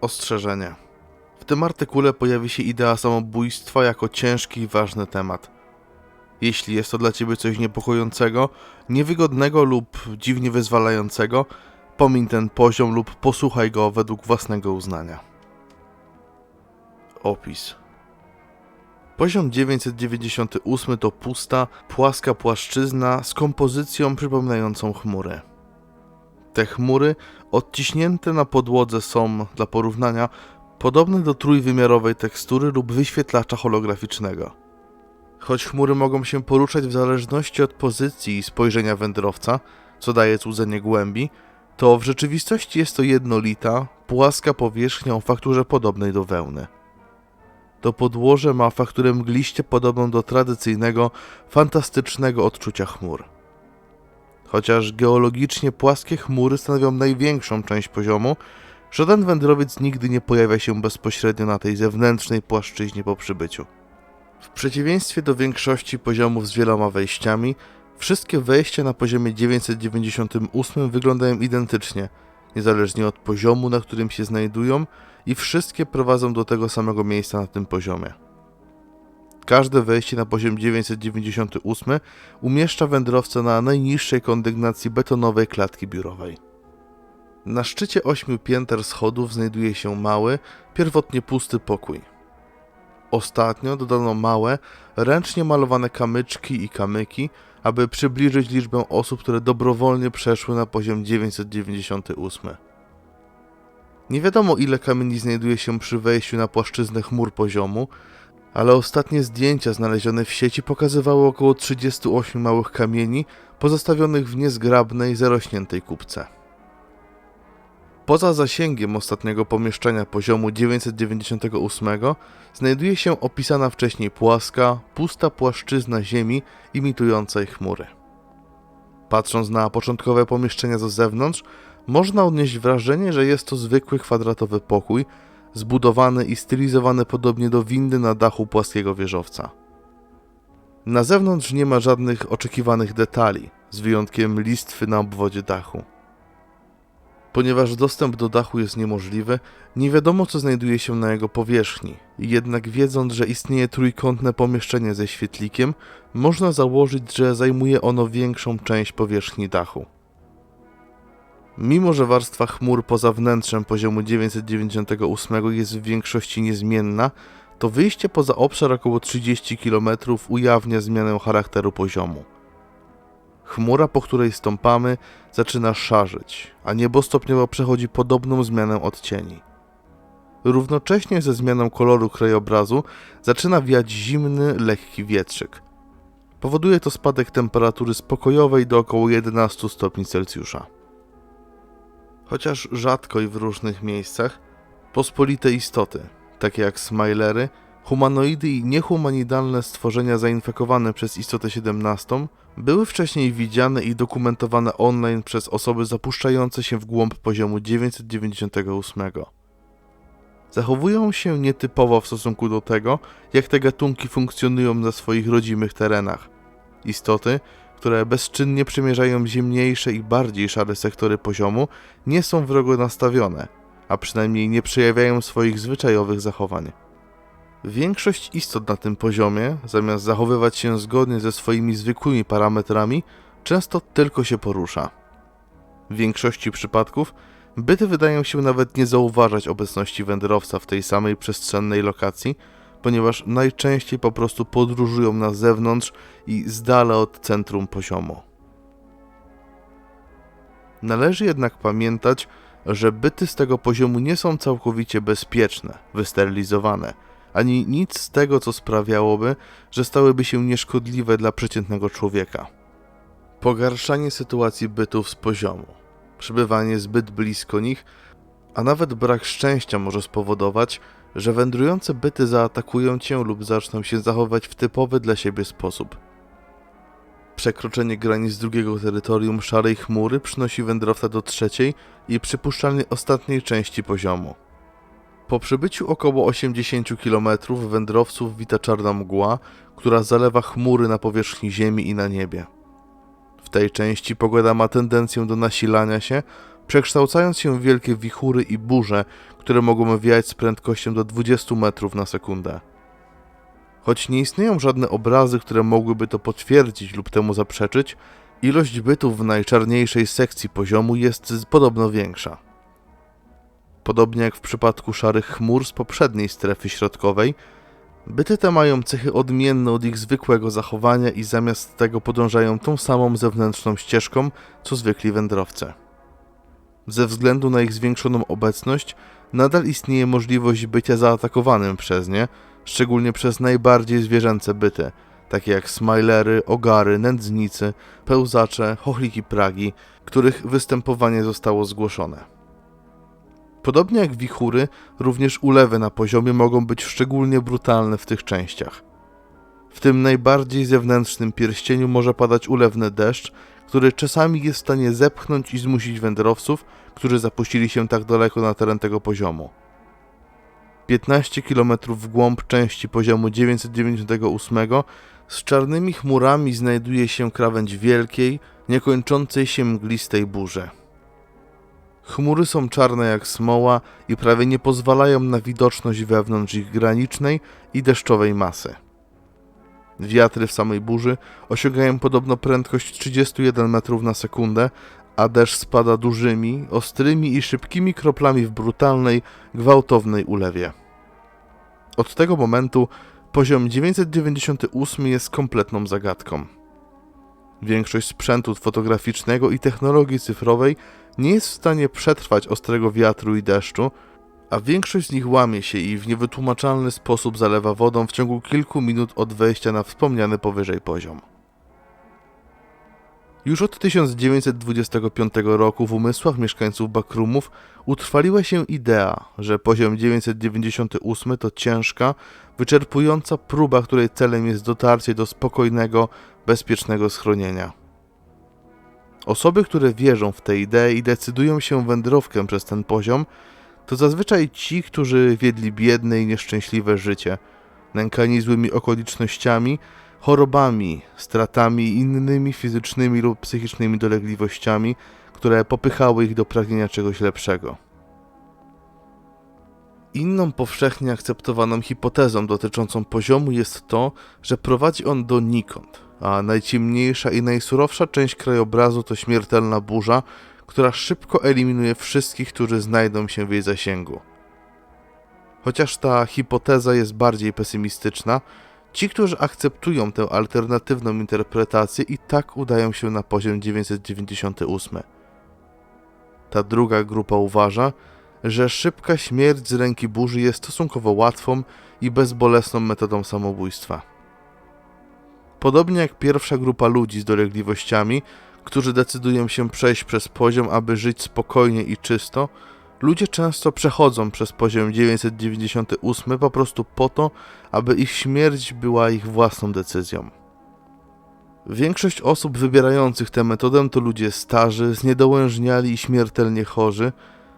Ostrzeżenie. W tym artykule pojawi się idea samobójstwa jako ciężki i ważny temat. Jeśli jest to dla ciebie coś niepokojącego, niewygodnego lub dziwnie wyzwalającego, pomiń ten poziom lub posłuchaj go według własnego uznania. Opis. Poziom 998 to pusta, płaska płaszczyzna z kompozycją przypominającą chmury. Te chmury, odciśnięte na podłodze, są, dla porównania, podobne do trójwymiarowej tekstury lub wyświetlacza holograficznego. Choć chmury mogą się poruszać w zależności od pozycji i spojrzenia wędrowca, co daje złudzenie głębi, to w rzeczywistości jest to jednolita, płaska powierzchnia o fakturze podobnej do wełny. To podłoże ma fakturę mgliście podobną do tradycyjnego, fantastycznego odczucia chmur. Chociaż geologicznie płaskie chmury stanowią największą część poziomu, żaden wędrowiec nigdy nie pojawia się bezpośrednio na tej zewnętrznej płaszczyźnie po przybyciu. W przeciwieństwie do większości poziomów z wieloma wejściami, wszystkie wejścia na poziomie 998 wyglądają identycznie, niezależnie od poziomu, na którym się znajdują, i wszystkie prowadzą do tego samego miejsca na tym poziomie. Każde wejście na poziom 998 umieszcza wędrowca na najniższej kondygnacji betonowej klatki biurowej. Na szczycie ośmiu pięter schodów znajduje się mały, pierwotnie pusty pokój. Ostatnio dodano małe, ręcznie malowane kamyczki i kamyki, aby przybliżyć liczbę osób, które dobrowolnie przeszły na poziom 998. Nie wiadomo ile kamieni znajduje się przy wejściu na płaszczyznę chmur poziomu, ale ostatnie zdjęcia znalezione w sieci pokazywały około 38 małych kamieni pozostawionych w niezgrabnej, zarośniętej kupce. Poza zasięgiem ostatniego pomieszczenia poziomu 998 znajduje się opisana wcześniej płaska, pusta płaszczyzna ziemi imitującej chmury. Patrząc na początkowe pomieszczenia z zewnątrz, można odnieść wrażenie, że jest to zwykły kwadratowy pokój, zbudowany i stylizowany podobnie do windy na dachu płaskiego wieżowca. Na zewnątrz nie ma żadnych oczekiwanych detali, z wyjątkiem listwy na obwodzie dachu. Ponieważ dostęp do dachu jest niemożliwy, nie wiadomo co znajduje się na jego powierzchni, jednak wiedząc, że istnieje trójkątne pomieszczenie ze świetlikiem, można założyć, że zajmuje ono większą część powierzchni dachu. Mimo, że warstwa chmur poza wnętrzem poziomu 998 jest w większości niezmienna, to wyjście poza obszar około 30 km ujawnia zmianę charakteru poziomu. Chmura, po której stąpamy, zaczyna szarzyć, a niebo stopniowo przechodzi podobną zmianę odcieni. Równocześnie ze zmianą koloru krajobrazu zaczyna wiać zimny, lekki wietrzyk. Powoduje to spadek temperatury spokojowej do około 11 stopni Celsjusza. Chociaż rzadko i w różnych miejscach, pospolite istoty, takie jak smilery, humanoidy i niehumanidalne stworzenia zainfekowane przez istotę 17, były wcześniej widziane i dokumentowane online przez osoby zapuszczające się w głąb poziomu 998. Zachowują się nietypowo w stosunku do tego, jak te gatunki funkcjonują na swoich rodzimych terenach. Istoty, które bezczynnie przymierzają zimniejsze i bardziej szare sektory poziomu, nie są wrogo nastawione, a przynajmniej nie przejawiają swoich zwyczajowych zachowań. Większość istot na tym poziomie, zamiast zachowywać się zgodnie ze swoimi zwykłymi parametrami, często tylko się porusza. W większości przypadków byty wydają się nawet nie zauważać obecności wędrowca w tej samej przestrzennej lokacji, ponieważ najczęściej po prostu podróżują na zewnątrz i z dala od centrum poziomu. Należy jednak pamiętać, że byty z tego poziomu nie są całkowicie bezpieczne, wysterylizowane, ani nic z tego, co sprawiałoby, że stałyby się nieszkodliwe dla przeciętnego człowieka. Pogarszanie sytuacji bytów z poziomu, przebywanie zbyt blisko nich, a nawet brak szczęścia może spowodować, że wędrujące byty zaatakują cię lub zaczną się zachowywać w typowy dla siebie sposób. Przekroczenie granic drugiego terytorium szarej chmury przynosi wędrowca do trzeciej i przypuszczalnie ostatniej części poziomu. Po przybyciu około 80 km wędrowców wita czarna mgła, która zalewa chmury na powierzchni Ziemi i na niebie. W tej części pogoda ma tendencję do nasilania się, przekształcając się w wielkie wichury i burze, które mogą wiać z prędkością do 20 metrów na sekundę. Choć nie istnieją żadne obrazy, które mogłyby to potwierdzić lub temu zaprzeczyć, ilość bytów w najczarniejszej sekcji poziomu jest podobno większa. Podobnie jak w przypadku szarych chmur z poprzedniej strefy środkowej, byty te mają cechy odmienne od ich zwykłego zachowania i zamiast tego podążają tą samą zewnętrzną ścieżką, co zwykli wędrowcy. Ze względu na ich zwiększoną obecność, nadal istnieje możliwość bycia zaatakowanym przez nie, szczególnie przez najbardziej zwierzęce byty, takie jak smajlery, ogary, nędznicy, pełzacze, chochliki pragi, których występowanie zostało zgłoszone. Podobnie jak wichury, również ulewy na poziomie mogą być szczególnie brutalne w tych częściach. W tym najbardziej zewnętrznym pierścieniu może padać ulewny deszcz, który czasami jest w stanie zepchnąć i zmusić wędrowców, którzy zapuścili się tak daleko na teren tego poziomu. 15 km w głąb części poziomu 998 z czarnymi chmurami znajduje się krawędź wielkiej, niekończącej się mglistej burzy. Chmury są czarne jak smoła i prawie nie pozwalają na widoczność wewnątrz ich granicznej i deszczowej masy. Wiatry w samej burzy osiągają podobno prędkość 31 metrów na sekundę, a deszcz spada dużymi, ostrymi i szybkimi kroplami w brutalnej, gwałtownej ulewie. Od tego momentu poziom 998 jest kompletną zagadką. Większość sprzętu fotograficznego i technologii cyfrowej nie jest w stanie przetrwać ostrego wiatru i deszczu, a większość z nich łamie się i w niewytłumaczalny sposób zalewa wodą w ciągu kilku minut od wejścia na wspomniany powyżej poziom. Już od 1925 roku w umysłach mieszkańców Bakrumów utrwaliła się idea, że poziom 998 to ciężka, wyczerpująca próba, której celem jest dotarcie do spokojnego, bezpiecznego schronienia. Osoby, które wierzą w tę ideę i decydują się wędrowkę przez ten poziom, to zazwyczaj ci, którzy wiedli biedne i nieszczęśliwe życie, nękani złymi okolicznościami, chorobami, stratami i innymi fizycznymi lub psychicznymi dolegliwościami, które popychały ich do pragnienia czegoś lepszego. Inną powszechnie akceptowaną hipotezą dotyczącą poziomu jest to, że prowadzi on donikąd, a najciemniejsza i najsurowsza część krajobrazu to śmiertelna burza, która szybko eliminuje wszystkich, którzy znajdą się w jej zasięgu. Chociaż ta hipoteza jest bardziej pesymistyczna, ci, którzy akceptują tę alternatywną interpretację, i tak udają się na poziom 998. Ta druga grupa uważa, że szybka śmierć z ręki burzy jest stosunkowo łatwą i bezbolesną metodą samobójstwa. Podobnie jak pierwsza grupa ludzi z dolegliwościami, którzy decydują się przejść przez poziom, aby żyć spokojnie i czysto, ludzie często przechodzą przez poziom 998 po prostu po to, aby ich śmierć była ich własną decyzją. Większość osób wybierających tę metodę to ludzie starzy, zniedołężniali i śmiertelnie chorzy,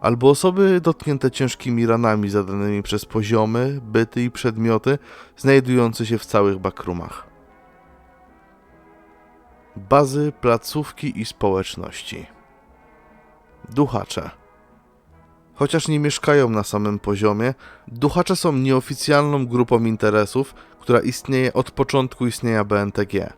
albo osoby dotknięte ciężkimi ranami zadanymi przez poziomy, byty i przedmioty znajdujące się w całych bakrumach. Bazy, placówki i społeczności. Duchacze. Chociaż nie mieszkają na samym poziomie, duchacze są nieoficjalną grupą interesów, która istnieje od początku istnienia BNTG.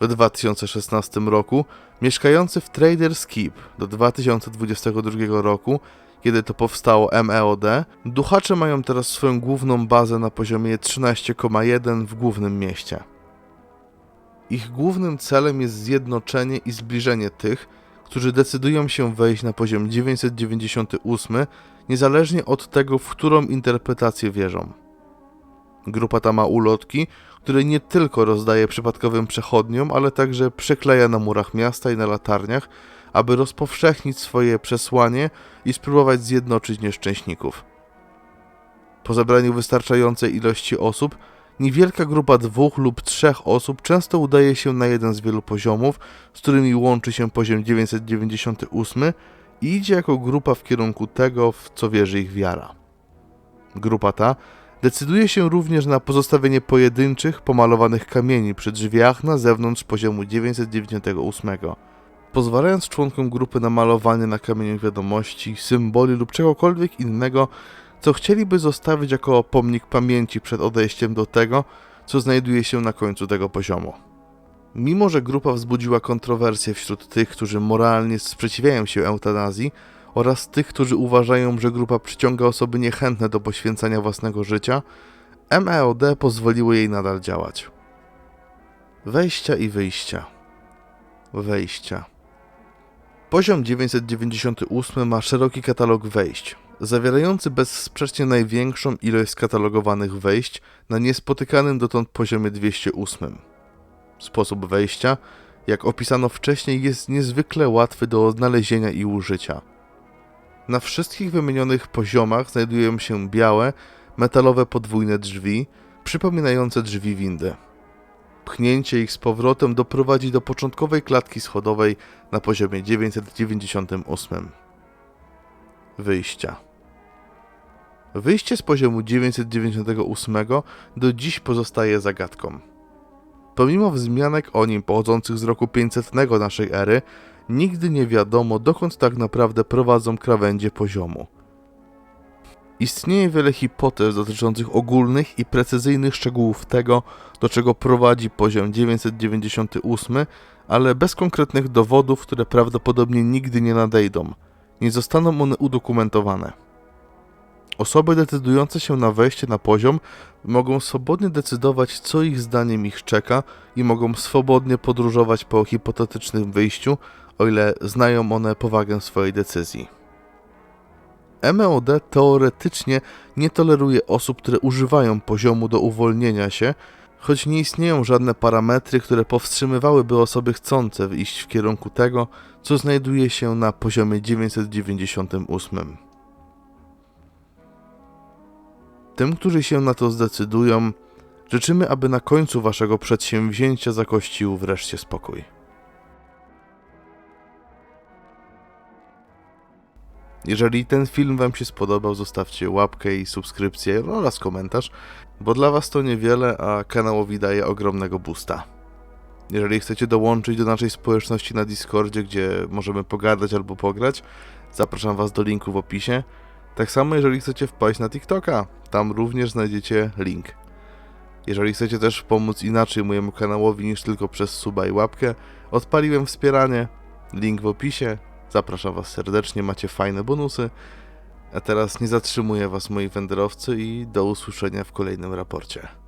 W 2016 roku mieszkający w Traders Keep do 2022 roku, kiedy to powstało MEOD, duchacze mają teraz swoją główną bazę na poziomie 13,1 w głównym mieście. Ich głównym celem jest zjednoczenie i zbliżenie tych, którzy decydują się wejść na poziom 998, niezależnie od tego, w którą interpretację wierzą. Grupa ta ma ulotki, które nie tylko rozdaje przypadkowym przechodniom, ale także przykleja na murach miasta i na latarniach, aby rozpowszechnić swoje przesłanie i spróbować zjednoczyć nieszczęśników. Po zebraniu wystarczającej ilości osób, niewielka grupa dwóch lub trzech osób często udaje się na jeden z wielu poziomów, z którymi łączy się poziom 998 i idzie jako grupa w kierunku tego, w co wierzy ich wiara. Grupa ta decyduje się również na pozostawienie pojedynczych, pomalowanych kamieni przy drzwiach na zewnątrz poziomu 998. pozwalając członkom grupy na malowanie na kamieniu wiadomości, symboli lub czegokolwiek innego, co chcieliby zostawić jako pomnik pamięci przed odejściem do tego, co znajduje się na końcu tego poziomu. Mimo, że grupa wzbudziła kontrowersje wśród tych, którzy moralnie sprzeciwiają się eutanazji, oraz tych, którzy uważają, że grupa przyciąga osoby niechętne do poświęcania własnego życia, MEOD pozwoliło jej nadal działać. Wejścia i wyjścia. Wejścia. Poziom 998 ma szeroki katalog wejść, zawierający bezsprzecznie największą ilość skatalogowanych wejść na niespotykanym dotąd poziomie 208. Sposób wejścia, jak opisano wcześniej, jest niezwykle łatwy do odnalezienia i użycia. Na wszystkich wymienionych poziomach znajdują się białe, metalowe podwójne drzwi, przypominające drzwi windy. Pchnięcie ich z powrotem doprowadzi do początkowej klatki schodowej na poziomie 998. Wyjścia. Wyjście z poziomu 998 do dziś pozostaje zagadką. Pomimo wzmianek o nim pochodzących z roku 500 naszej ery, nigdy nie wiadomo, dokąd tak naprawdę prowadzą krawędzie poziomu. Istnieje wiele hipotez dotyczących ogólnych i precyzyjnych szczegółów tego, do czego prowadzi poziom 998, ale bez konkretnych dowodów, które prawdopodobnie nigdy nie nadejdą. Nie zostaną one udokumentowane. Osoby decydujące się na wejście na poziom mogą swobodnie decydować, co ich zdaniem ich czeka i mogą swobodnie podróżować po hipotetycznym wyjściu, o ile znają one powagę swojej decyzji. MEOD teoretycznie nie toleruje osób, które używają poziomu do uwolnienia się, choć nie istnieją żadne parametry, które powstrzymywałyby osoby chcące iść w kierunku tego, co znajduje się na poziomie 998. Tym, którzy się na to zdecydują, życzymy, aby na końcu waszego przedsięwzięcia zakościł wreszcie spokój. Jeżeli ten film Wam się spodobał, zostawcie łapkę i subskrypcję oraz komentarz, bo dla Was to niewiele, a kanałowi daje ogromnego boosta. Jeżeli chcecie dołączyć do naszej społeczności na Discordzie, gdzie możemy pogadać albo pograć, zapraszam Was do linku w opisie. Tak samo jeżeli chcecie wpaść na TikToka, tam również znajdziecie link. Jeżeli chcecie też pomóc inaczej mojemu kanałowi niż tylko przez suba i łapkę, odpaliłem wspieranie, link w opisie, Zapraszam Was serdecznie, macie fajne bonusy. A teraz nie zatrzymuję Was moi wędrowcy i do usłyszenia w kolejnym raporcie.